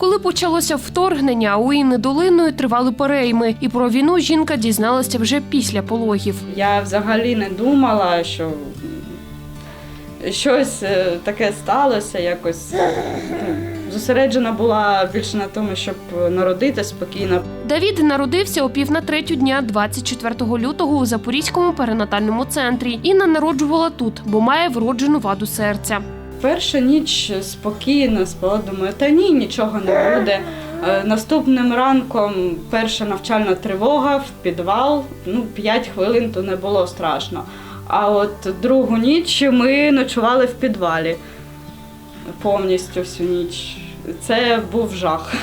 Коли почалося вторгнення, у Інни долиною тривали перейми, і про війну жінка дізналася вже після пологів. Я взагалі не думала, що щось е, таке сталося, якось ну, зосереджена була більше на тому, щоб народити спокійно. Давід народився о пів на третю дня 24 лютого у Запорізькому перинатальному центрі. Інна народжувала тут, бо має вроджену ваду серця. Перша ніч спокійно спала, думаю, та ні, нічого не буде. Е, Наступним ранком перша навчальна тривога в підвал. Ну, 5 хвилин то не було страшно. А от другу ніч ми ночували в підвалі повністю всю ніч. Це був жах.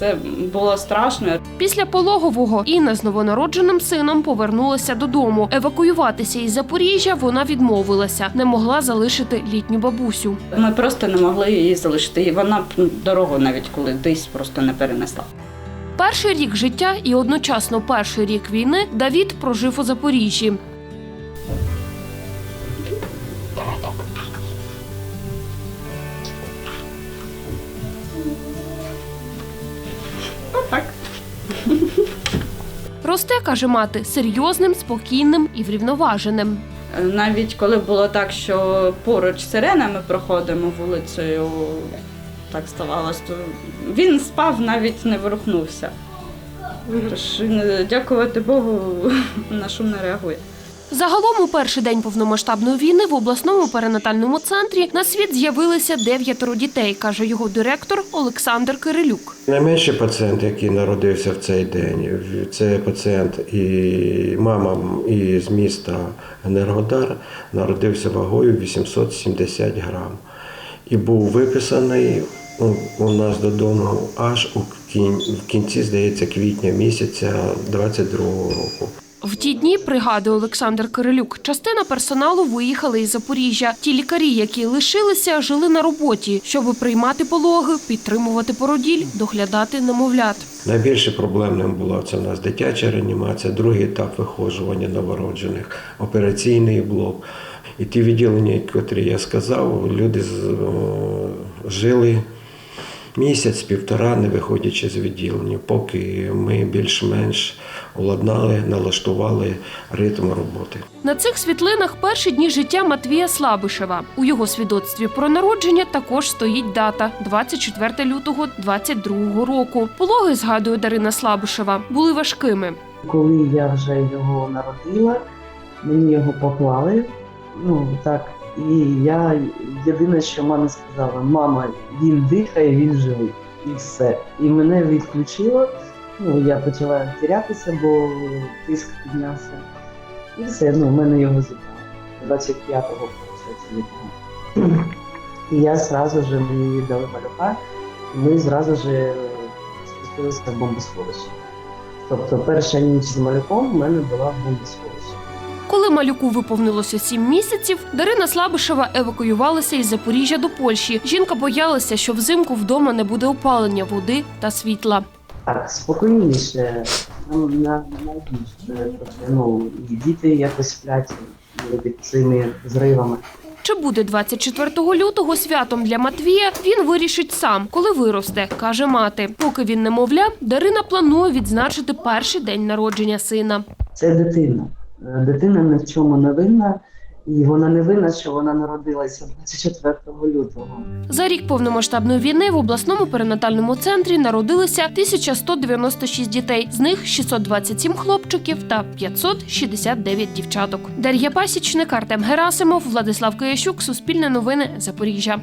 Це було страшно. Після пологового Інна з новонародженим сином повернулася додому. Евакуюватися із Запоріжжя вона відмовилася, не могла залишити літню бабусю. Ми просто не могли її залишити. І вона ну, дорогу навіть коли десь просто не перенесла. Перший рік життя і одночасно перший рік війни Давід прожив у Запоріжжі. Росте, каже мати, серйозним, спокійним і врівноваженим. Е, Навіть коли було так, що поруч сирена сиренами проходимо вулицею, так ставалось, то він спав, навіть не ворухнувся. Тож, е, дякувати Богу, на шум не реагує. Загалом у перший день повномасштабної війни в обласному перинатальному центрі на світ з'явилися дев'ятеро дітей, каже його директор Олександр Кирилюк. Найменший пацієнт, який народився в цей день, це пацієнт і мама із міста Енергодар, народився вагою 870 грам. І був виписаний у нас додому аж у кінці, здається, квітня місяця 22-го року. В ті дні, пригадує Олександр Кирилюк, частина персоналу виїхали із Запоріжжя. Ті лікарі, які лишилися, жили на роботі, щоб приймати пологи, підтримувати породіль, доглядати немовлят. Найбільше проблемним була це у нас дитяча реанімація, другий етап виходжування новороджених, операційний блок. І ті відділення, котрі я сказав, люди жили місяць-півтора, не виходячи з відділення, поки ми більш-менш уладнали, налаштували ритм роботи. На цих світлинах перші дні життя Матвія Слабишева. У його свідоцтві про народження також стоїть дата 24 лютого 22 року. Пологи, згадує Дарина Слабишева, були важкими. Коли я вже його народила, мені його поклали. Ну так, і я єдине, що мамі сказала, мама, він дихає, він живий. І все. І мене відключило. Ну, я почала тірятися, бо тиск піднявся. І все, ну, в мене його забрали. 25-го виходить. І я зразу ж мені дали малюка, і ми зразу ж е, спустилися в бомбосховище. Тобто перша ніч з малюком в мене була в бомбосховищі. Коли малюку виповнилося сім місяців, Дарина Слабишева евакуювалася із Запоріжжя до Польщі. Жінка боялася, що взимку вдома не буде опалення води та світла. Так, спокійніше, нам на найбільше, ну, і діти якось сплять під цими зривами. Чи буде 24 лютого святом для Матвія, він вирішить сам, коли виросте, каже мати. Поки він немовля, Дарина планує відзначити перший день народження сина. Це дитина. Дитина ні в чому не винна, і вона не винна, що вона народилася 24 лютого. За рік повномасштабної війни в обласному перинатальному центрі народилися 1196 дітей, з них 627 хлопчиків та 569 дівчаток. Дар'я Пасічник, Артем Герасимов, Владислав Киящук, Суспільне новини, Запоріжжя.